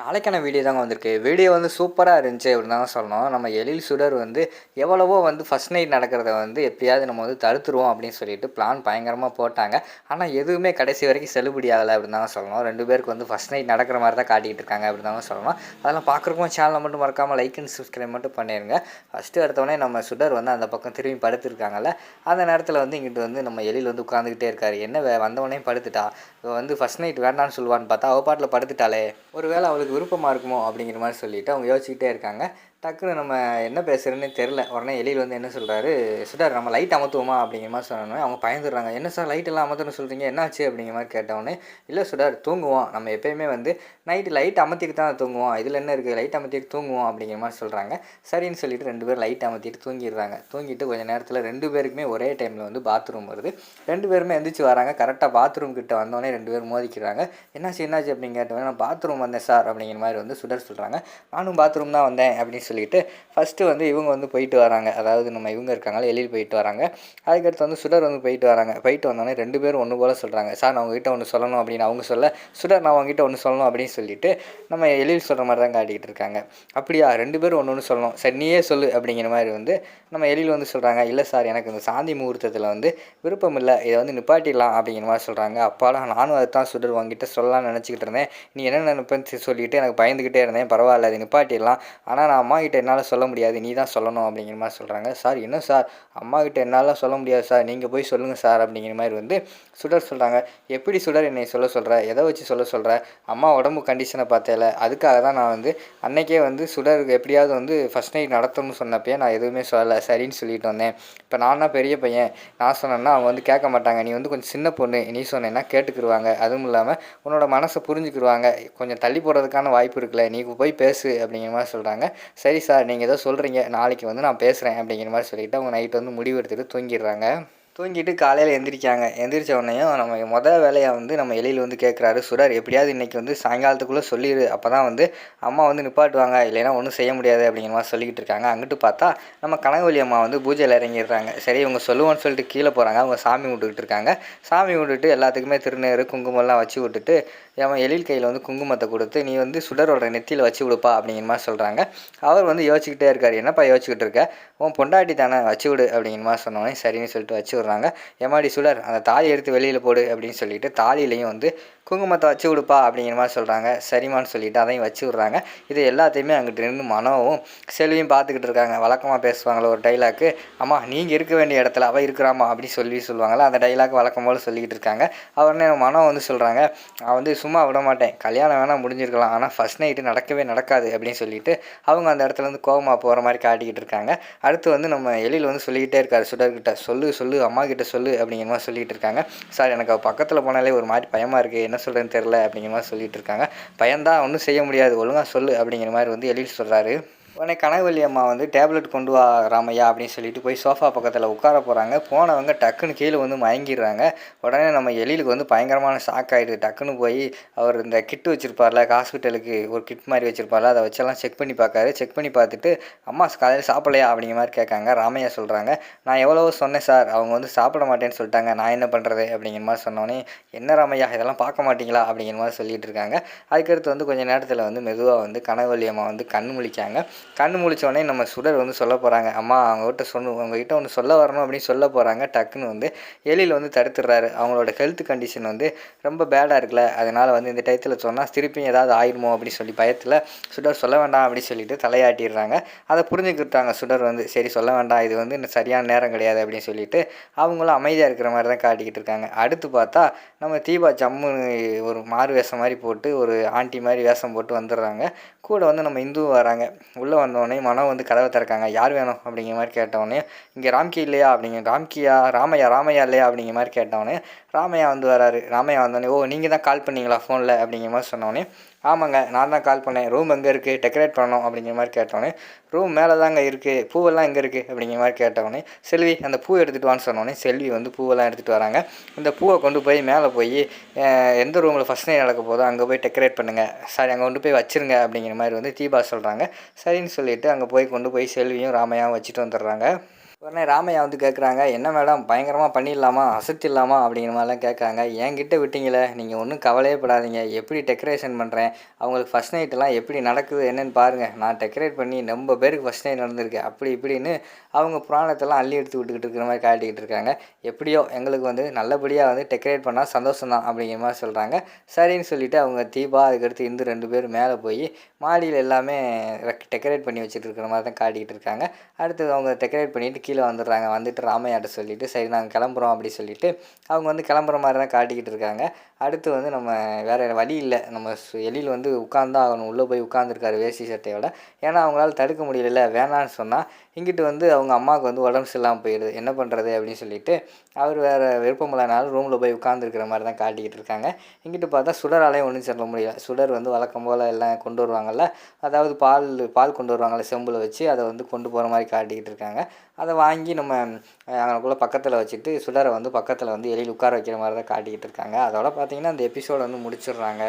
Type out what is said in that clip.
நாளைக்கான வீடியோ தாங்க வந்திருக்கு. வீடியோ வந்து சூப்பராக இருந்துச்சு அப்படின்னு தான் சொல்லணும். நம்ம எழில் சுடர் வந்து எவ்வளவோ வந்து ஃபஸ்ட் நைட் நடக்கிறத வந்து எப்படியாவது நம்ம வந்து தடுத்துருவோம் அப்படின்னு சொல்லிட்டு பிளான் பயங்கரமாக போட்டாங்க. ஆனால் எதுவுமே கடைசி வரைக்கும் செல்லுபடி ஆகலை அப்படின்னு தான் சொல்லணும். ரெண்டு பேருக்கு வந்து ஃபஸ்ட் நைட் நடக்கிற மாதிரி தான் காட்டிகிட்டு இருக்காங்க அப்படின்னு சொல்லணும். அதெல்லாம் பார்க்குறக்கும் சேனலை மட்டும் மறக்காமல் லைக் அண்ட் சப்ஸ்கிரைப் மட்டும் பண்ணிடுங்க ஃபஸ்ட்டு எடுத்தோடனே நம்ம சுடர் வந்து அந்த பக்கம் திரும்பி படுத்துருக்காங்கல்ல அந்த நேரத்தில் வந்து இங்கிட்டு வந்து நம்ம எழில் வந்து உட்காந்துக்கிட்டே இருக்காரு. என்ன வே- வந்தவொடனே படுத்துட்டா? வந்து ஃபஸ்ட் நைட் வேண்டான்னு சொல்லுவான்னு பார்த்தா அவள் பாட்டில் படுத்துட்டாளே. ஒருவேளை அவங்களுக்கு விருப்பமாக இருக்குமோ அப்படிங்கிற மாதிரி சொல்லிட்டு அவங்க யோசிச்சுக்கிட்டே இருக்காங்க. டக்குன்னு நம்ம என்ன பேசுகிறேன்னே தெரில உடனே எலியில் வந்து என்ன சொல்கிறாரு சுடார் நம்ம லைட் அமர்த்துவோமா அப்படிங்கிற மாதிரி சொன்னோன்னே அவங்க பயந்துடுறாங்க. என்ன சார் லைட் எல்லாம் அமர்த்தணும்னு சொல்கிறீங்க என்னாச்சு? அப்படிங்கிற மாதிரி கேட்டவொடனே இல்லை சுடார் தூங்குவோம். நம்ம எப்பயுமே வந்து நைட்டு லைட் அமர்த்திட்டு தான் தூங்குவோம். இதில் என்ன இருக்குது லைட் அமர்த்திட்டு தூங்குவோம். அப்படிங்கிற மாதிரி சொல்கிறாங்க சரின்னு சொல்லிட்டு ரெண்டு பேரும் லைட் அமர்த்திட்டு தூங்கிடுறாங்க. தூங்கிட்டு கொஞ்சம் நேரத்தில் ரெண்டு பேருக்குமே ஒரே டைமில் வந்து பாத்ரூம் வருது. ரெண்டு பேருமே எந்திரிச்சு வராங்க. கரெக்டாக பாத்ரூம் கிட்ட வந்தோடனே ரெண்டு பேரும் மோதிக்கிறாங்க. என்னாச்சு? என்னாச்சு? அப்படின்னு கேட்டவொடனே நான் பாத்ரூம் வந்தேன் சார் அப்படிங்கிற மாதிரி வந்து சுடர் சொல்கிறாங்க நானும் பாத்ரூம் தான் வந்தேன். அப்படின்னு சொல்லிட்டு ஃபஸ்ட்டு வந்து இவங்க வந்து போயிட்டு வராங்க. அதாவது நம்ம இவங்க இருக்காங்களா எழில் போயிட்டு வராங்க. அதுக்கடுத்து வந்து சுடர் வந்து போயிட்டு வராங்க. போயிட்டு வந்தோடனே ரெண்டு பேரும் ஒன்று போல் சொல்கிறாங்க சார் நான் உங்ககிட்ட ஒன்று சொல்லணும் அப்படின்னு அவங்க சொல்ல சுடர் நான் உங்ககிட்ட ஒன்று சொல்லணும் அப்படின்னு சொல்லிட்டு நம்ம எழில் சொல்கிற மாதிரி தான் காட்டிக்கிட்டு இருக்காங்க. அப்படியா ரெண்டு பேரும் ஒன்று ஒன்று சொல்லணும். சரி நீயே சொல்லு அப்படிங்கிற மாதிரி வந்து நம்ம எழில் வந்து சொல்கிறாங்க இல்லை சார் எனக்கு இந்த சாந்தி முகூர்த்தத்தில் வந்து விருப்பம் இல்லை. இதை வந்து நிப்பாட்டிடலாம் அப்படிங்கிற மாதிரி சொல்கிறாங்க அப்பாலாம் நானும் அதை தான் சுடர் உங்ககிட்ட சொல்லலாம்னு நினச்சிக்கிட்டு இருந்தேன். நீ என்ன நினைப்பேன்னு சொல்லிட்டு எனக்கு பயந்துக்கிட்டே இருந்தேன். பரவாயில்ல அதை நிப்பாட்டிடலாம். ஆனால் நான் அம்மா கிட்ட என்னால் சொல்ல முடியாது நீ தான் சொல்லணும் அப்படிங்கிற மாதிரி சொல்கிறாங்க சார் என்ன சார்? அம்மாக்கிட்ட என்னால் சொல்ல முடியாது சார். நீங்கள் போய் சொல்லுங்கள் சார் அப்படிங்கிற மாதிரி வந்து சுடர் சொல்கிறாங்க எப்படி சுடர் என்னை சொல்ல சொல்கிற எதை வச்சு சொல்ல சொல்கிற அம்மா உடம்பு கண்டிஷனை பார்த்தேல. அதுக்காக தான் நான் வந்து அன்னைக்கே வந்து சுடருக்கு எப்படியாவது வந்து ஃபஸ்ட் நைட் நடத்தணும்னு சொன்னப்பே நான் எதுவுமே சொல்லலை. சரின்னு சொல்லிட்டு வந்தேன். இப்போ நான் தான் பெரிய பையன்? நான் சொன்னேன்னா அவங்க வந்து கேட்க மாட்டாங்க. நீ வந்து கொஞ்சம் சின்ன பொண்ணு. நீ சொன்னேன்னா கேட்டுக்கிருவாங்க. அதுவும் இல்லாமல் உன்னோட மனசை புரிஞ்சுக்கிடுவாங்க கொஞ்சம் தள்ளி போடுறதுக்கான வாய்ப்பு இருக்குல்ல. நீ போய் பேசு அப்படிங்கிற மாதிரி சொல்கிறாங்க சரி சரி சார் நீங்கள் ஏதோ சொல்கிறீங்க நாளைக்கு வந்து நான் பேசுகிறேன் அப்படிங்கிற மாதிரி சொல்லிட்டு அவங்க நைட் வந்து முடிவு எடுத்துகிட்டு தூங்கிடுறாங்க. தூங்கிட்டு காலையில் எந்திரிக்காங்க எந்திரிச்ச உடனேயும் நம்ம மொதல் வேலையாக வந்து நம்ம எழில் வந்து கேட்குறாரு சுடர் எப்படியாவது இன்றைக்கி வந்து சாயங்காலத்துக்குள்ளே சொல்லிடு அப்போ தான் வந்து அம்மா வந்து நிப்பாட்டுவாங்க. இல்லைன்னா ஒன்றும் செய்ய முடியாது அப்படிங்கிற மாதிரி சொல்லிக்கிட்டு இருக்காங்க. அங்கிட்டு பார்த்தா நம்ம கனகவலி அம்மா வந்து பூஜையில் இறங்கிடுறாங்க. சரி இவங்க சொல்லுவோன்னு சொல்லிட்டு கீழே போகிறாங்க அவங்க சாமி விட்டுக்கிட்டு இருக்காங்க. சாமி விட்டுட்டு எல்லாத்துக்குமே திருநீர் குங்குமம்லாம் வச்சு விட்டுட்டு அவன் எழில் கையில் வந்து குங்குமத்தை கொடுத்து நீ வந்து சுடரோட நெத்தியில் வச்சு விடுப்பா அப்படிங்கிற மாதிரி சொல்கிறாங்க அவர் வந்து யோசிச்சுக்கிட்டே இருக்கார். என்னப்பா யோசிச்சுக்கிட்டு இருக்க? உன் பொண்டாட்டி தானே வச்சு விடு அப்படிங்கிற மாதிரி சொன்னோன்னே சரின்னு சொல்லிட்டு வச்சு விட்றாங்க எம்மாடி சுடர் அந்த தாலி எடுத்து வெளியில் போடு அப்படின்னு சொல்லிட்டு தாலியிலையும் வந்து குங்குமத்தை வச்சு விடுப்பா அப்படிங்கிற மாதிரி சொல்கிறாங்க சரிம்மான்னு சொல்லிட்டு அதையும் வச்சு விட்றாங்க. இது எல்லாத்தையுமே அங்கிட்டு நின்று மனோவும் செல்வியும் பார்த்துக்கிட்டு இருக்காங்க. வழக்கமாக பேசுவாங்களே ஒரு டைலாக்கு அம்மா நீங்கள் இருக்க வேண்டிய இடத்துல அவள் இருக்கிறாமா அப்படின்னு சொல்லி சொல்லுவாங்களா அந்த டைலாக் வழக்கம் போல் சொல்லிக்கிட்டு இருக்காங்க. அவர்னே மனோ வந்து சொல்கிறாங்க நான் வந்து சும்மா விட மாட்டேன். கல்யாணம் வேணால் முடிஞ்சிருக்கலாம். ஆனால் ஃபஸ்ட் நைட்டு நடக்கவே நடக்காது அப்படின்னு சொல்லிட்டு அவங்க அந்த இடத்துல கோபமாக போகிற மாதிரி காட்டிக்கிட்டு இருக்காங்க. அடுத்து வந்து நம்ம எழில் வந்து சொல்லிக்கிட்டே இருக்காரு சுடர்கிட்ட சொல்லு சொல்லு அம்மா கிட்ட சொல்லு அப்படிங்கிற மாதிரி சொல்லிட்டு இருக்காங்க. சார் எனக்கு பக்கத்தில் போனாலே ஒரு மாதிரி பயமாக இருக்குது என்ன சொல்கிறேன்னு தெரில அப்படிங்கிற மாதிரி சொல்லிகிட்டு இருக்காங்க. பயந்தான் ஒன்றும் செய்ய முடியாது. ஒழுங்கா சொல்லு அப்படிங்கிற மாதிரி வந்து எழில் சொல்கிறாரு உடனே கனகவல்லி அம்மா வந்து டேப்லெட் கொண்டு வா ராமையா அப்படின்னு சொல்லிட்டு போய் சோஃபா பக்கத்தில் உட்கார போகிறாங்க போனவங்க டக்குன்னு கீழே வந்து மயங்கிடுறாங்க. உடனே நம்ம எழிலுக்கு வந்து பயங்கரமான ஷாக் ஆகிடுது டக்குன்னு போய் அவர் இந்த கிட் வச்சுருப்பார்ல ஹாஸ்பிட்டலுக்கு ஒரு கிட் மாதிரி வச்சுருப்பார்ல அதை வச்செல்லாம் செக் பண்ணி பார்க்காரு. செக் பண்ணி பார்த்துட்டு அம்மா காலையில் சாப்பிடலையா? அப்படிங்கிற மாதிரி கேட்காங்க. ராமையா சொல்கிறாங்க நான் எவ்வளோ சொன்னேன் சார். அவங்க வந்து சாப்பிட மாட்டேன்னு சொல்லிட்டாங்க. நான் என்ன பண்ணுறது அப்படிங்கிற மாதிரி சொன்னோன்னே என்ன ராமையா? இதெல்லாம் பார்க்க மாட்டீங்களா? அப்படிங்கிற மாதிரி சொல்லிட்டு இருக்காங்க. அதுக்கடுத்து வந்து கொஞ்சம் நேரத்தில் வந்து மெதுவாக வந்து கனகவல்லி அம்மா வந்து கண் முழிக்காங்க. கண் முழிச்சோடனே நம்ம சுடர் வந்து சொல்ல போகிறாங்க அம்மா அவங்ககிட்ட சொன்ன அவங்ககிட்ட ஒன்று சொல்ல வரணும் அப்படின்னு சொல்ல போகிறாங்க டக்குன்னு வந்து எலியில் வந்து தடுத்துடுறாரு. அவங்களோட ஹெல்த் கண்டிஷன் வந்து ரொம்ப பேடாக இருக்குல்ல. அதனால் வந்து இந்த டயத்தில் சொன்னால் திருப்பியும் ஏதாவது ஆயிடுமோ அப்படின்னு சொல்லி பயத்தில் சுடர் சொல்ல வேண்டாம் அப்படின்னு சொல்லிட்டு தலையாட்டிடுறாங்க. அதை புரிஞ்சுக்கிட்டாங்க சுடர் வந்து சரி சொல்ல வேண்டாம். இது வந்து இன்னும் சரியான நேரம் கிடையாது அப்படின்னு சொல்லிட்டு அவங்களும் அமைதியாக இருக்கிற மாதிரி தான் காட்டிக்கிட்டு இருக்காங்க. அடுத்து பார்த்தா நம்ம தீபா ஜம்முன்னு ஒரு மாறு வேஷம் மாதிரி போட்டு ஒரு ஆண்டி மாதிரி வேஷம் போட்டு வந்துடுறாங்க. கூட வந்து நம்ம இந்து வராங்க. உள்ள வந்தோடனே மனம் வந்து கதவை திறக்காங்க. யார் வேணும்? அப்படிங்கிற மாதிரி கேட்டவொடனே இங்கே ராம்கி இல்லையா? அப்படிங்க ராம்கியா ராமையா ராமையா இல்லையா? அப்படிங்கிற மாதிரி கேட்டவுடனே ராமையா வந்து வராரு. ராமையா வந்தோடனே ஓ நீங்கள் தான் கால் பண்ணீங்களா ஃபோனில் அப்படிங்கிற மாதிரி சொன்னோடனே ஆமாங்க நான் தான் கால் பண்ணேன். ரூம் எங்கே இருக்குது டெக்கரேட் பண்ணணும் அப்படிங்கிற மாதிரி கேட்டோன்னே ரூம் மேலே தாங்க இருக்குது பூவெல்லாம் எங்கே இருக்குது அப்படிங்கிற மாதிரி கேட்டவொடனே செல்வி அந்த பூ எடுத்துகிட்டு வான்னு சொன்னோடனே செல்வி வந்து பூவெல்லாம் எடுத்துகிட்டு வராங்க. இந்த பூவை கொண்டு போய் மேலே போய் எந்த ரூமில் ஃபஸ்ட் நைட் நடக்க போதோ அங்கே போய் டெக்கரேட் பண்ணுங்கள் சாரி அங்கே கொண்டு போய் வச்சிருங்க. அப்படிங்கிற மாதிரி வந்து தீபா சொல்கிறாங்க சரின்னு சொல்லிவிட்டு அங்கே போய் கொண்டு போய் செல்வியும் ராமையாவும் வச்சுட்டு வந்துடுறாங்க. உடனே ராமையா வந்து கேட்குறாங்க என்ன மேடம்? பயங்கரமாக பண்ணிடலாமா? அசத்திடலாமா? அப்படிங்கிற மாதிரிலாம் கேட்குறாங்க என்கிட்ட விட்டீங்களே நீங்கள் ஒன்றும் கவலையே படாதீங்க. எப்படி டெக்கரேஷன் பண்ணுறேன் அவங்களுக்கு ஃபஸ்ட் நைட்டெல்லாம் எப்படி நடக்குது என்னென்னு பாருங்கள் நான் டெக்கரேட் பண்ணி ரொம்ப பேருக்கு ஃபஸ்ட் நைட் நடந்திருக்கு. அப்படி இப்படின்னு அவங்க புராணத்தெல்லாம் அள்ளி எடுத்து விட்டுக்கிட்டு இருக்கிற மாதிரி காட்டிக்கிட்டு இருக்காங்க. எப்படியோ எங்களுக்கு வந்து நல்லபடியாக வந்து டெக்கரேட் பண்ணால் சந்தோஷம் தான் அப்படிங்கிற மாதிரி சொல்கிறாங்க சரின்னு சொல்லிவிட்டு அவங்க தீபா அதுக்கடுத்து இந்து ரெண்டு பேரும் மேலே போய் மாடியில் எல்லாமே டெக்கரேட் பண்ணி வச்சுட்டு இருக்கிற மாதிரி தான் காட்டிக்கிட்டு இருக்காங்க. அடுத்தது அவங்க டெக்கரேட் பண்ணிவிட்டு கீழே வந்துடுறாங்க. வந்துட்டு ராமையாட்ட சொல்லிவிட்டு சரி நாங்கள் கிளம்புறோம் அப்படி சொல்லிவிட்டு அவங்க வந்து கிளம்புற மாதிரி தான் காட்டிக்கிட்டு இருக்காங்க. அடுத்து வந்து நம்ம வேறு வழி இல்லை. நம்ம எழில் வந்து உட்கார்ந்தா ஆகணும். உள்ளே போய் உட்காந்துருக்காரு வேஷ்டி சட்டையோட. ஏன்னா அவங்களால தடுக்க முடியல வேணான்னு சொன்னால் இங்கிட்டு வந்து அவங்க அம்மாவுக்கு வந்து உடம்பு சரியில்லாமல் போயிடுது என்ன பண்ணுறது அப்படின்னு சொல்லிட்டு அவர் வேறு விருப்பமில்லனாலும் ரூமில் போய் உட்காந்துருக்கிற மாதிரி தான் காட்டிக்கிட்டு இருக்காங்க. இங்கிட்டு பார்த்தா சுடராலையும் ஒன்றும் சொல்ல முடியல. சுடர் வந்து வழக்கம் போல் எல்லாம் கொண்டு வருவாங்கள்ல அதாவது பால் பால் கொண்டு வருவாங்கள்ல செம்பில் வச்சு அதை வந்து கொண்டு போகிற மாதிரி காட்டிக்கிட்டு இருக்காங்க. அதை வாங்கி நம்ம அவனுக்குள்ளே பக்கத்தில் வச்சுட்டு சுடரை வந்து பக்கத்தில் வந்து எலியில் உட்கார வைக்கிற மாதிரி தான் காட்டிக்கிட்டு இருக்காங்க. அதோட பார்த்தீங்கன்னா அந்த எபிசோடு வந்து முடிச்சிடுறாங்க.